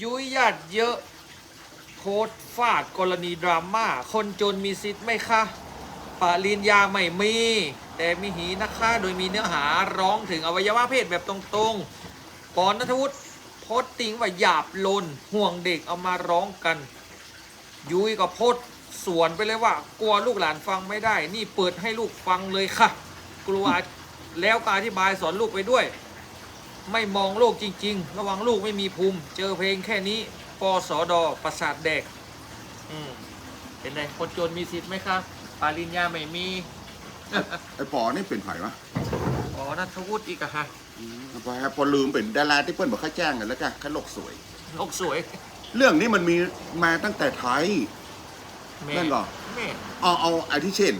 ยุ้ยหยัดเยอะโพสฟาดกรณีดราม่า คนจนมีสิทธิ์ไหมคะปริญญาไม่มี แต่มีหีนะคะโดยมีเนื้อหาร้องถึงอวัยวะเพศแบบตรงๆปอนนัทวุฒิโพสติงว่าหยาบลนห่วงเด็กเอามาร้องกัน ยุ้ยก็โพสสวนไปเลยว่า กลัวลูกหลานฟังไม่ได้ นี่เปิดให้ลูกฟังเลยค่ะ กลัวแล้วก็อธิบายสอนลูกไปด้วย ไม่มองโลกจริง ๆ ระวังลูกไม่มีภูมิ เจอเพลงแค่นี้ปสอดอประสาทแดกอืมเป็นไงคนจนมีสิทธิ์ไหมครับปาริญญาไม่มี ไอ้ปอนี่เป็นไผ่วะอ๋อนัทวุฒิอีกอะฮะปอปอลืมเป็นดาราที่เปิ้ลบอกค่าจ้างกันแล้วกันค่าโลกสวย โลกสวย เรื่องนี้มันมีมาตั้งแต่ไทยแม่นั่นเหรอแม่เอาเอาไอ้ที่เช่น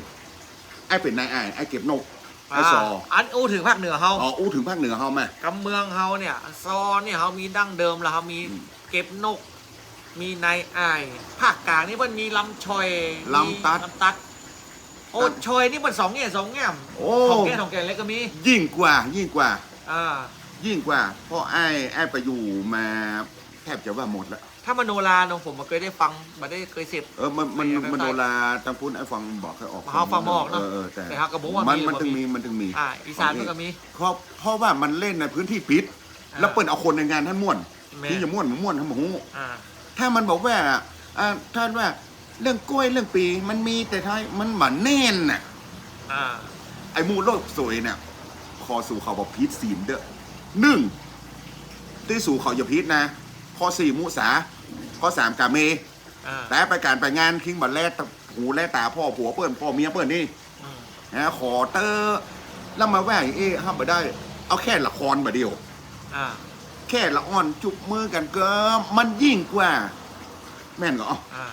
ไอ้เป็นนายไอ้ไอ้เก็บนก ไอ้ซออันอู้ถึงภาคเหนือเฮาอ๋ออู้ถึงภาคเหนือเฮาไหมกำเมืองเฮาเนี่ยซอเนี่ยเฮามีดั้งเดิมแล้วเฮามีอืมเก็บนก มีนายอายภาคกลางนี่มันมีลำชอยลำตัดมีลำตัดโอ้ชอยนี่มันสองแง่สองแง่มโอ้ของแง่ของแก่เล็กก็มี ยิ่งกว่า ยิ่งกว่าอ่ายิ่งกว่าเพราะไอ้ไอ้ไปอยู่มาแทบจะว่าหมดแล้ว ถ้ามโนราของผมมันเคยได้ฟังมาได้เคยเสพ เออมันมันไม่ไม่มันโนราตังพุนไอ้ฟังบอกให้ออกเขาฟังบอกเนอะเออเออแต่แต่เขาก็บอกว่ามันมีมันว่าถึงมีมีมันถึงมีอ่าอีสานมันก็มีเพราะเพราะว่ามันเล่นในพื้นที่ปิดอ่าแล้วเปิดเอาคนในงานท่านม่วนแม่ ที่จะม่วนม่วนทั้งหมดอ่า ถ้ามันบอกว่าอ่าท่านว่าเรื่องกล้วยเรื่องปีมันมีแต่ท้ายมันหมันแน่นน่ะ อ่า ไอ้หมูโลกสวยเนี่ยคอสู่เขาบอกพีทซีนเด้อหนึ่งที่สู่เขาอย่าพีทนะ ข้อสี่มุสา ข้อสามกาเม อ่าแต่ไปการไปงานคิงบัลแลตาหูแลตาพ่อผัวเปิ้นพ่อเมียเปิ้นนี่อืมนะขอเตอร์แล้วมาแว่เอ๊ะห้ามไปได้ เอาแค่ละครมาเดียว อ่าแค่ละอ่อนจุบมือกันก็มันยิ่งกว่า แม่นก็อ่า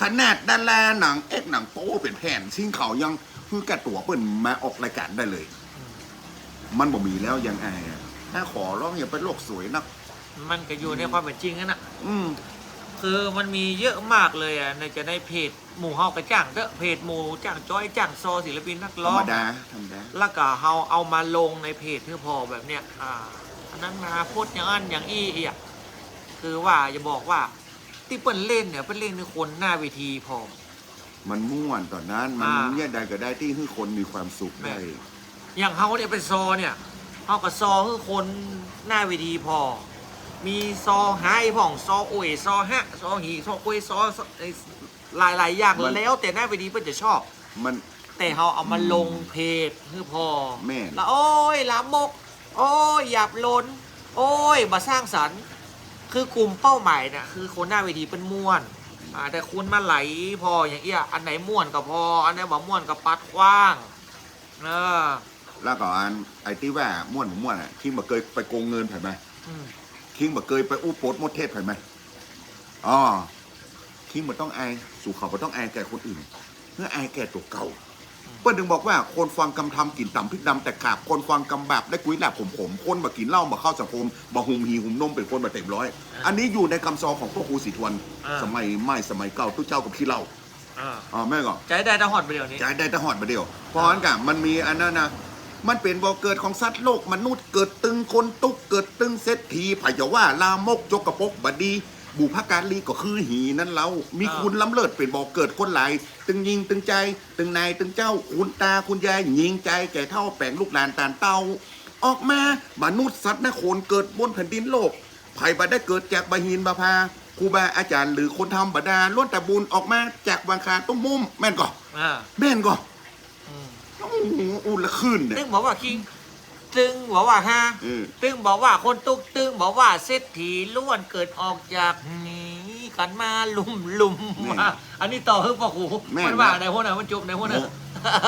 ขนาดดาราหนังเอ็กหนังโป้เป็นแผ่นซิ่งเขายังคือกระตัวเปิ้นมาออกรายการได้เลยอืมมันบ่มีแล้วยังไงอะถ้าขอร้องอย่าเป็นโลกสวยนัก มันก็อยู่ในความเป็นจริงนั่นน่ะอืมคือมันมีเยอะมากเลยอะในจะในเพจหมู่เฮากระจ้างเด้อเพจหมู่จ้างจ้อยจ้างซอศิลปินนักธรร้อรงมดาธรรมดาแล้วก็เฮาเอามาลงในเพจเพื่อพอแบบเนี้ยอ่าอันนั้นนาโพดอย่างอันอย่างอี้อีกคือว่าจะบอกว่าที่เปิ้นเล่นเนี่ยเปิ้นเล่นในคนหน้าเวทีพอ มันม่วนตอนนั้น มันอ่าเนี่ยใดก็ได้ที่ให้คนมีความสุขแม่ ได้อย่างเฮาเนี่ยเป็นซอเนี่ยเฮากับซอคือคนหน้าเวทีพอ มีซอไฮพ่องซอโอยซอฮะซอหีซอคุยซอซอไอ้หลายหลายๆอย่างมัน แล้วแต่หน้าเวทีเพิ่นจะชอบ มัน แต่เฮาเอามาลงเพจคือพอแม่น แล้วโอ้ยลามก โอ้ยหยาบลนโอ้ยมาสร้างสรรค์ คือกลุ่มเป้าหมายเนี่ยคือคนหน้าเวทีเป็นม่วนอ่าแต่คุณมาไหลพออย่างเอี้ยอันไหนม่วนก็พอ อันไหนบ่ม่วนก็ปัดคว้างเออแล้วก็อันไอ้ที่ว่าม่วนบ่ม่วนอะคิงบ่เคยไปโกงเงินไผไหมอืม คิงบ่เคยไปอู้โปดมดเทพไผไหมอ๋อคิงบ่ต้องอายสู่เขาบ่ต้องอายแก่คนอื่นเพื่ออายแก่ตัวเก่าเปิ้ลถึงบอกว่าคนฟังกำทำกินต่ำพริกดำแต่ขาบคนฟังกำแบบได้กุ้ยแหลบผมผมคนมากินเหล้ามาเข้าสังคมมาหุมหีหุมนมเป็นคนมาเต็มร้อย อันนี้อยู่ในคำซองของพวกครูสีทวนอ่าสมัยไม่สมัยเก่าทุกเจ้ากับขี้เหล้าอ่าอ๋อแม่ก็ใจได้ตะหอดไปเดี๋ยวนี้จ่ายได้แต่หอดมาเดียวเพราะงั้นกะมันมีอันนั้นนะ มันเป็นบ่อเกิดของสัตว์โลกมนุษย์เกิดตึงคนตุกเกิดตึงเศรษฐีพะยาว่าลามกจกกระปกบดี บุพการีก็คือหีนั่นเรา มีอ่าคุณล้ำเลิศเป็นบ่อเกิดคนหลาย ตึงยิงตึงใจ ตึงนายตึงเจ้าคุณตาคุณยายยิงใจแก่เท่าแปลงลูกหลานตานเต้า ออกมามนุษย์สัตว์นโคนเกิดบนแผ่นดินโลกไผ่บาได้เกิดจากบาหินบาพาครูบาอาจารย์หรือคนทำบาดาล้วนแต่บุญออกมาจากวังคาต้มมุมแม่นก่ออ่าแม่นก่อ อุ่นละขึ้นเนี่ย ตึงบอกว่าคิง ตึงบอกว่าฮะตึงบอกว่าคนตุกตึงบอกว่าเศรษฐีล้วนเกิดออกจากนี้กันมาลุมลุมมาอันนี้ต่อคือพ่อครูมันว่าในหัวหน้ามันจบในหัวหน้า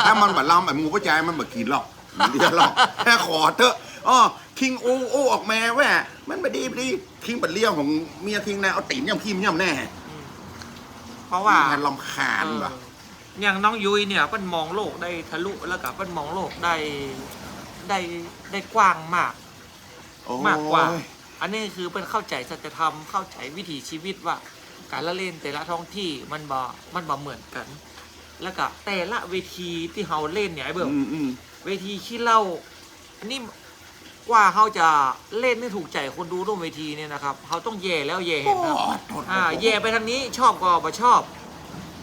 ถ้ามันแบบลำแบบหมูประจายมันแบบกินหรอกมันเดียวหรอกแค่ขอเถอะอ๋อคิงโอโอออกมาว่ามันไม่ดีไม่ดีคิงบัดเลี้ยวของเมียคิงนะเอาตีนย่ำคิมย่ำแน่เพราะว่าแทนลำคาญว่ะเออ อย่างน้องยุ้ยเนี่ยเปิ้นมองโลกได้ทะลุแล้วก็เปิ้นมองโลกได้ได้ได้กว้างมาก โอ้ยมากกว่า อันนี้คือเป็นเข้าใจสัจธรรมเข้าใจวิถีชีวิตว่า การละเล่นแต่ละท้องที่มันบ่ มันบ่เหมือนกัน แล้วก็แต่ละเวทีที่เฮาเล่นเนี่ยไอ้เบิ่มอืมอืมเวทีขี้เหล้าอันนี้กว่าเขาจะเล่นให้ถูกใจคนดูร่วมเวทีเนี่ยนะครับเขาต้องแย่แล้วแย่เห็นครับโอ้โทษอ่าแย่ไปทางนี้ชอบก็บ่ชอบ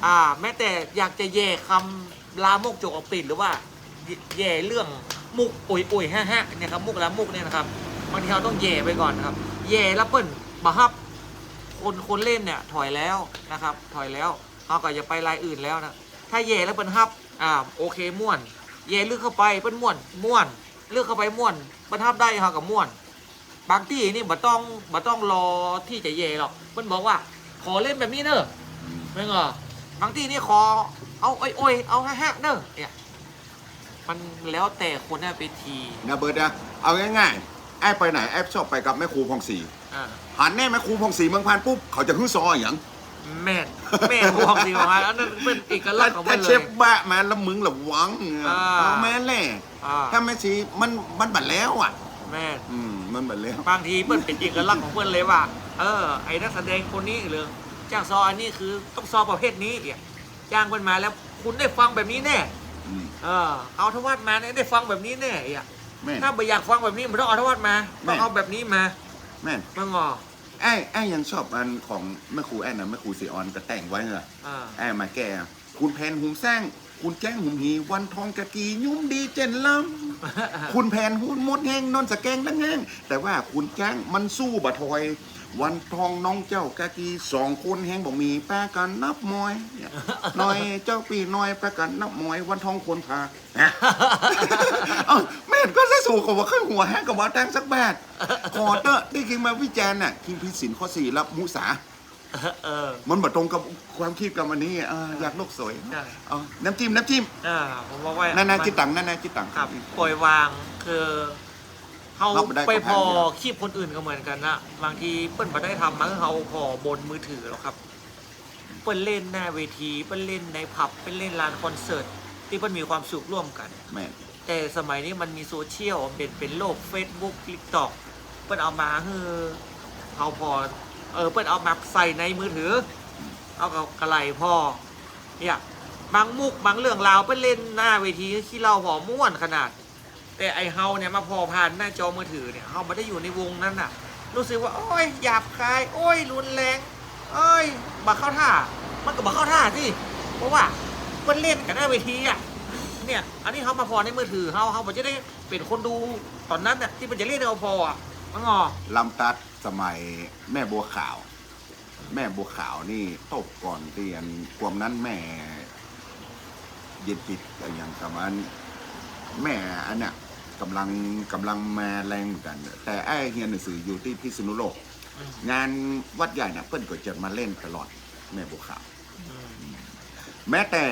อ่า แม้แต่อยากจะแย่คำลามกจกออกปิดหรือว่าแย่เรื่องมุกโอยโอยฮะฮะเนี่ยครับมุกลามกเนี่ยนะครับบางทีเราต้องแย่ไปก่อนนะครับแย่แล้วเปิ้ลบัฮับ คนคนเล่นเนี่ยถอยแล้วนะครับ ถอยแล้วเขาก็จะไปรายอื่นแล้วนะถ้าแย่แล้วเปิ้ลฮับอ่าโอเคม่วนแย่เลึกเข้าไปเปิ้ลม่วนม่วนเลือกเข้าไปม่วนเปิ้ลฮับได้เขากับม่วน บางที่นี่บ่ต้องบ่ต้องรอที่จะแย่หรอกเปิ้ลบอกว่า ขอเล่นแบบนี้เนอะไม่เหรอ บางที่นี่ขอเอาโอ้ยโอ้ยเอาฮะฮะเนอะเนี่ยมันแล้วแต่คนน่ะไปทีนะเบิร์ดนะเอาง่ายๆไอ้ไปไหนไอ้ชอบไปกับแม่ครูพองศรีอ่าหันแน่แม่ครูพองศรีเมืองพานปุ๊บเขาจะฮึ่ซออย่างแม่นแม่นห่วงดีกว่าอันนั้นเป็นเอกลักษณ์ของมัถ้านเลเชย ฟบะมาแล้วมึงระวังอ่า เอาแม่นแหละอ่าถ้าแม่ชีมันมันบัดแล้วอะ แม่น อืมมันบัดแล้ว บางทีเปิ้ลเป็นเอกลักษณ์ของเปิ้ลเลยว่า เออ ไอ้นักแสดงคนนี้หรือ จ้างซออันนี้คือต้องซอประเภทนี้เนี่ยจ้างเปิ้ลมาแล้วคุณได้ฟังแบบนี้แน่อืม เออเอาทวัดมาเนี่ยได้ฟังแบบนี้แน่อะแม่น ถ้าไม่อยากฟังแบบนี้มันต้องเอาทวัดมาแม่ต้องเอาแบบนี้มาแม่นมางอไอ้ไอ้ยังชอบอันของแม่ครูแอนนะแม่ครูสีออนก็แต่งไว้เหรออ่า ไอ้มาแก่คุณแผนหุมแซงคุณแจ้งหุมหีวันทองกะกียุ่มดีเจนลำคุณแผนหุ่นมดแห้งนอนสะแกงดังแห้งแต่ว่าคุณแจ้งมันสู้บะทอย วันทองน้องเจ้ากะกีสองคนแห้งบอกมีแปะกันนับมอยเนี่ยน้อยเจ้าปีน้อยแปะกันนับมอยวันทองคนพาฮะเอ้าแม่นก็จะสู่กับว่าขึ้นหัวแห้งกับว่าแตงสักแบดขอเตอะที่คิงมาวิจารณ์น่ะคิงพิสินข้อสี่รับมุสาเออมันบ่ตรงกับความคิดกับวันนี้อ่าอยากโลกสวยใช่เอาน้ำจิ้มน้ำจิ้มอ่าผมบอกว่านานามัจิตตังนานาจิตตังครับปล่อยวางคือ เขาเราไปได้ไปกับพอแผนเดียวคลิปคนอื่นก็เหมือนกันนะบางทีเปิ้ลมาได้ทำมันเขาพอบนมือถือหรอกครับ เปิ้ลเล่นหน้าเวทีเปิ้ลเล่นในผับเปิ้ลเล่นลานคอนเสิร์ตที่เปิ้ลมีความสุขร่วมกัน แม่นแต่สมัยนี้มันมีโซเชียลเป็นเป็นโลก Facebook TikTok เปิ้ลเอามาคือเขาพอเออเปิ้ลเอามาใส่ในมือถือ เอากับกระไหลพอเนี่ยบางมุกบางเรื่องราวเปิ้ลเล่นหน้าเวทีที่เราพอม่วนขนาด แต่ไอเฮาเนี่ยมาพอผ่านหน้าจอมือถือเนี่ยเฮาไม่ได้อยู่ในวงนั้นน่ะ รู้สึกว่าโอ้ยหยาบคาย โอ้ยรุนแรงโอ้ยบักเข้าท่า มันก็บักเข้าท่าสิเพราะว่าเปิ้ลเล่นกันหน้าเวทีอะเนี่ยอันนี้เขามาพอในมือถือเขาเขาบอกจะได้เป็นคนดูตอนนั้นน่ะที่มันจะเล่นเอาพออะมังงอลำตัดสมัยแม่บัวขาว แม่บัวขาวนี่ตกก่อนเตียนความนั้นแม่เย็นจิตอะไรอย่างประมาณแม่อันเนี้ย กำลังกำลังมาแรงเหมือนกัน แต่ไอ้เฮียนหนังสืออยู่ที่พิษณุโลกอืมงานวัดใหญ่เนี่ยเปิ้ลก็จะมาเล่นตลอดแม่บัวขาวอืมแม้แต่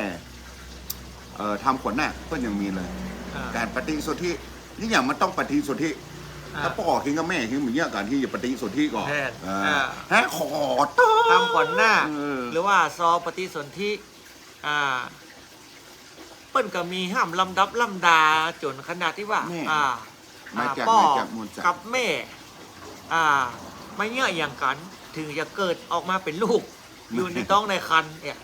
เอ่อทำขวัญนาคเปิ้ลยังมีเลยอ่าการปฏิสนธินี่อย่างมันต้องปฏิสนธิอ่าถ้าพ่อคิงกับแม่คิงเหมือนอย่างการที่จะปฏิสนธิก่อนแน่เอออ่า ฮะขอต้อทำก่อนหน้าเออ หรือว่าซอปฏิสนธิอ่าเปิ้นก็มีห้ามลำดับลำดาจนขนาดที่ว่า แม่ อ่ามาจากพ่อมาจากมูลจากกับแม่ อ่าไม่เงี้ยอย่างกัน ถึงจะเกิดออกมาเป็นลูก อยู่ในท้องในคันเนี่ย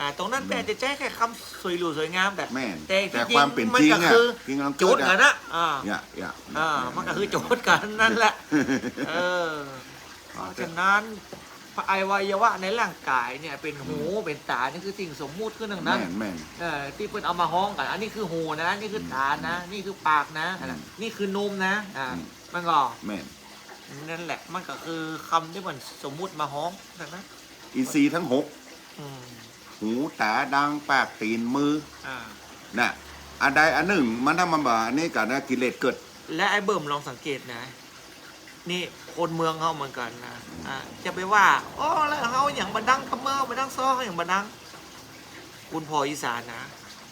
อ่าตรงนั้นแม่จะใช้แค่คำสวยหรูสวยงามแบบแม่นแต่แต่จริงๆความเป็นมันจริงก็อะคือคิงกำลังโจเกิทดย์อะกันนะอ่าอย่าอย่าอ่ามันก็คือโจทย์กันนั่นแหละ เออเพราะฉะนั้น อวัยวะในร่างกายเนี่ยเป็นหูเป็นตานี่คือสิ่งสมมุติขึ้นทั้งนั้น แม่นแม่น เออที่เพิ่นเอามาฮ้องกัน อันนี้คือหูนะ นี่คือตานะ นี่คือปากนะ อืมนี่คือนมนะ อ่า อืม มันก็แม่นนั่นแหละ มันก็คือคำที่มันสมมุติมาฮ้องนะนะอินทรีย์ทั้งหกอืมหูตาดังปากตีนมืออ่า น่ะอันใดอันหนึ่งมันทำมาบ่านี่กันนะกิเลสเกิด และไอ้เบิ่มลองสังเกตนะ นี่คนเมืองเขาเหมือนกันนะอ่าจะไปว่าโอ้แล้วเขาอย่างบันดังคำเมอร์บันดังซ้อเขาอย่างบันดัง คุณพออีสานนะ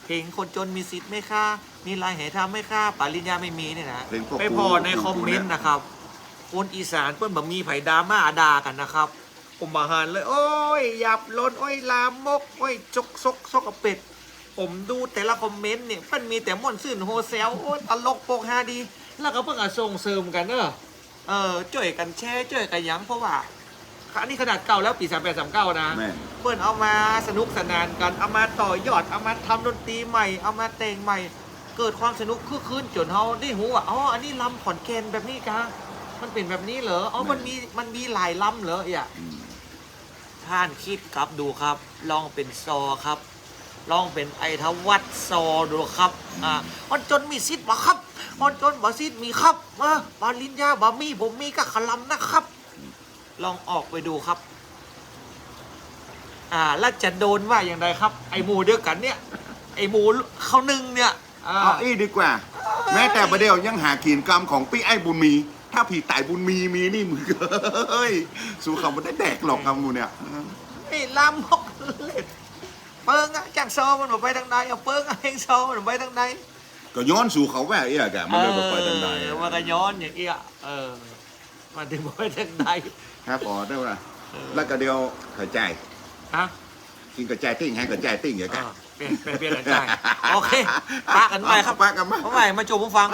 เพลงคนจนมีสิทธิ์ไหม่ค่ามีลายเหทำไหม่ค่าปริญญาไม่มีเนี่ยนะเพลงพวกไปพอในคอมเมนต์นะครับ คนอีสานเพื่อนแบบมีไผ่ดราม่าด่ากันนะครับ ผมมาหันเลย โอ้ยหยับล้นโอ้ยลามกโอ้ยจกซกซกกระเป็ด ผมดูแต่ละคอมเมนต์เนี่ยมันมีแต่ม่วนซื่นโฮเซลโอ้ยตลกโปกฮาดี แล้วก็เพิ่งอะส่งเสริมกันเนอะ เออช่วยกันแชร์ช่วยกันหยังเพราะว่าอันนี้ขนาดเก่าแล้วปีสามแปดสามเก้านะแม่นเพื่อนเอามาสนุกสนานกันเอามาต่อยอดเอามาทำดนตรีใหม่เอามาแต่งใหม่ เกิดความสนุกคือคืนจนเฮาได้หูว่าอ๋ออันนี้ลำขอนแก่นแบบนี้กะมันเป็นแบบนี้เหรออ๋อมันมีมันมีหลายลำเหรออะ อืม ท่านคิดครับดูครับ ลองเป็นซอครับ ลองเป็นไอทวัตซอดูครับอ่ามันจนมีซิดบ่ครับมันจนบ่ซิดมีครับมาบาลินยาบะมีผมมีกับขลำนะครับ ลองออกไปดูครับ อ่าแล้วจะโดนว่าอย่างไรครับ ไอหมูเดียวกันเนี่ย ไอหมูเขาหนึ่งเนี่ยอ่า เอาอีดีกว่า แม้แต่ประเดี๋ยวยังหาขีนกรรมของพี่ไอ้บุญมี ถ้าผีตายบุญมีมีนี่มึงเอ้ยสู้เขาไม่ได้แดกหรอกคำมูเนี่ย ไอ้ลำหกเล็ด เปิ้งอะจากซอมันบอกไปทางใดเอาเปิ้งอะเฮงซอมันบอกไปทางใดก็ย้อนสู่เขาแว่เอี้ยแกมันเลยบอกไปทางใดเออมันก็ย้อนอย่างเงี้ยเออมันถึงบอกไปทางใดครับอ๋อได้ว่าแล้วก็เดียวกระจายฮะกินกระจายติ้งให้กระจายติ้งอย่างอ่ากันเปลี่ยนเปลี่ยนเปลี่ยนกันใจโอเคปะกันไปครับปะกันมาเพราะใหม่มาจบผมฟัง